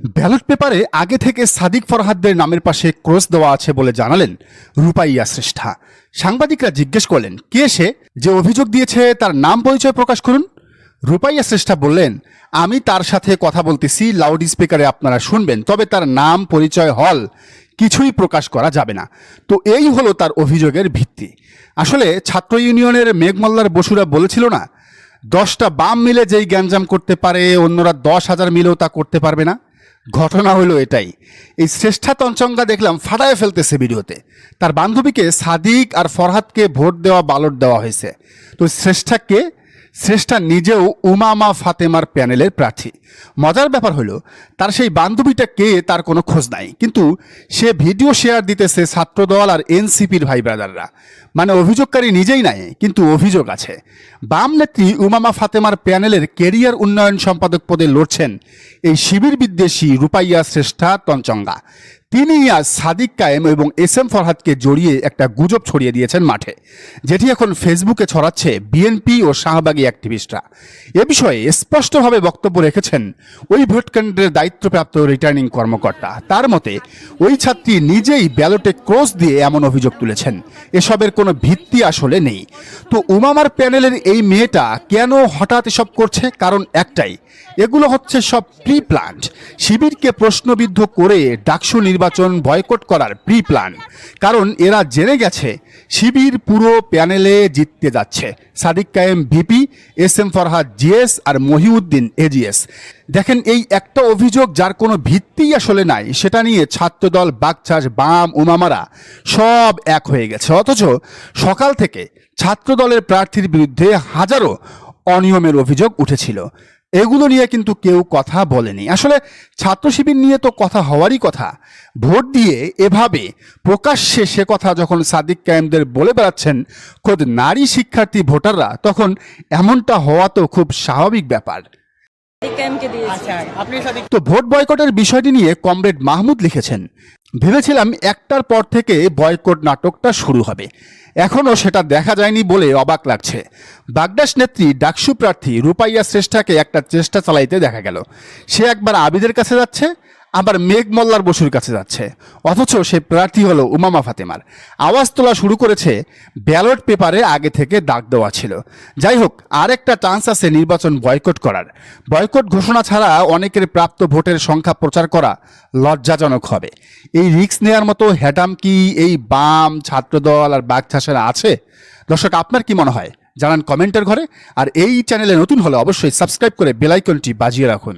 Ballot পেপারে আগে থেকে সাদিক ফরহাদদের নামের পাশে ক্রস দেওয়া আছে বলে জানালেন রূপাইয়া শ্রেষ্ঠা। সাংবাদিকরা জিজ্ঞেস করলেন, কে সে? যে অভিযোগ দিয়েছে তার নাম পরিচয় প্রকাশ করুন। রূপাইয়া শ্রেষ্ঠা বললেন, আমি তার সাথে কথা বলতেছি লাউড স্পিকারে আপনারা শুনবেন, তবে তার নাম পরিচয় হল কিছুই প্রকাশ করা যাবে না। তো এই হলো তার অভিযোগের ভিত্তি। আসলে ছাত্র ইউনিয়নের মেঘমল্লার বসুরা বলেছিল না, দশটা বাম মিলে যেই গ্যাঞ্জাম করতে পারে, অন্যরা দশ হাজার মিলেও তা করতে পারবে না। ঘটনা হলো এটাই। এই শ্রেষ্ঠা তঞ্চঙ্গা দেখলাম ফাটায় ফেলতেছে ভিডিওতে। তার বান্ধবীকে সাদিক আর ফরহাদকে ভোট দেওয়া, বালট দেওয়া হয়েছে। তো শ্রেষ্ঠাকে শ্রেষ্ঠা নিজেও উমামা ফাতেমার প্যানেলের প্রার্থী। মজার ব্যাপার হলো, তার সেই বান্ধবীটা কে তার কোনো খোঁজ নাই। কিন্তু সে ভিডিও শেয়ার দিতেছে ছাত্রদল আর এনসিপির ভাই ব্রাদাররা। মানে অভিযোগকারী নিজেই নাই, কিন্তু অভিযোগ আছে। বাম নেত্রী উমামা ফাতেমার প্যানেলের কেরিয়ার উন্নয়ন সম্পাদক পদে লড়ছেন এই শিবির বিদ্বেষী রূপাইয়া শ্রেষ্ঠা তঞ্চঙ্গা তিনি আজ সাদিক কায়েম এবং এস এম ফরহাদকে জড়িয়ে একটা গুজব ছড়িয়ে দিয়েছেন মাঠে, যেটি এখন ফেসবুকে ছড়াচ্ছে বিএনপি ও শাহবাগী অ্যাক্টিভিস্টরা। এ বিষয়ে স্পষ্টভাবে বক্তব্য রেখেছেন ওই ভোটকেন্দ্রের দায়িত্বপ্রাপ্ত রিটার্নিং কর্মকর্তা। তার মতে, ওই ছাত্রী নিজেই ব্যালটে ক্রস দিয়ে এমন অভিযোগ তুলেছেন। এসবের কোনো ভিত্তি আসলে নেই। তো উমামার প্যানেলের এই মেয়েটা কেন হঠাৎ এসব করছে? কারণ একটাই, এগুলো হচ্ছে সব প্রি প্ল্যান্ড শিবিরকে প্রশ্নবিদ্ধ করে ডাকসু নির্বাচন বয়কট করার প্রি প্ল্যান। কারণ এরা জেনে গেছে, শিবির পুরো প্যানেলে জিততে যাচ্ছে। Sadik Kayem VP, S M Farhad GS আর মহিউদ্দিন এজিএস। দেখেন, এই একটা অভিযোগ যার কোনো ভিত্তিই আসলে নাই, সেটা নিয়ে ছাত্রদল বাগচাষ বাম, উমামারা সব এক হয়ে গেছে। অথচ সকাল থেকে ছাত্রদলের প্রার্থীর বিরুদ্ধে হাজারো অনিয়মের অভিযোগ উঠেছিল। এগুলো নিয়ে কিন্তু কেউ কথা বলেনি। আসলে ছাত্র শিবির নিয়ে তো কথা হওয়ারই কথা। ভোট দিয়ে এভাবে প্রকাশ্যে সে কথা যখন সাদিক কায়েমদের বলে বেড়াচ্ছেন খোদ নারী শিক্ষার্থী ভোটাররা তখন এমনটা হওয়া তো খুব স্বাভাবিক ব্যাপার। আচ্ছা আপনি তো ভোট বয়কটের বিষয়টি নিয়ে কমরেড মাহমুদ লিখেছেন। ভেবেছিলাম একটার পর থেকে বয়কট নাটকটা শুরু হবে। এখনও সেটা দেখা যায়নি বলে অবাক লাগছে। বাগদাস নেত্রী, ডাকসু প্রার্থী রূপাইয়া শ্রেষ্ঠাকে একটা চেষ্টা চালাইতে দেখা গেল। সে একবার আবিদের কাছে যাচ্ছে আবার মেঘ মোল্লার বসুর কাছে যাচ্ছে। অথচ সে প্রার্থী হলো উমামা ফাতেমার। আওয়াজ তোলা শুরু করেছে, ব্যালট পেপারে আগে থেকে দাগ দেওয়া ছিল। যাই হোক, আরেকটা চান্স আছে নির্বাচন বয়কট করার। বয়কট ঘোষণা ছাড়া অনেকের প্রাপ্ত ভোটের সংখ্যা প্রচার করা লজ্জাজনক হবে। এই রিস্ক নেওয়ার মতো হ্যাডাম কি এই বাম ছাত্রদল আর বাগচাষেরা আছে? দর্শক, আপনার কি মনে হয়? জানান কমেন্টের ঘরে। আর এই চ্যানেলে নতুন হলে অবশ্যই সাবস্ক্রাইব করে বেলাইকনটি বাজিয়ে রাখুন।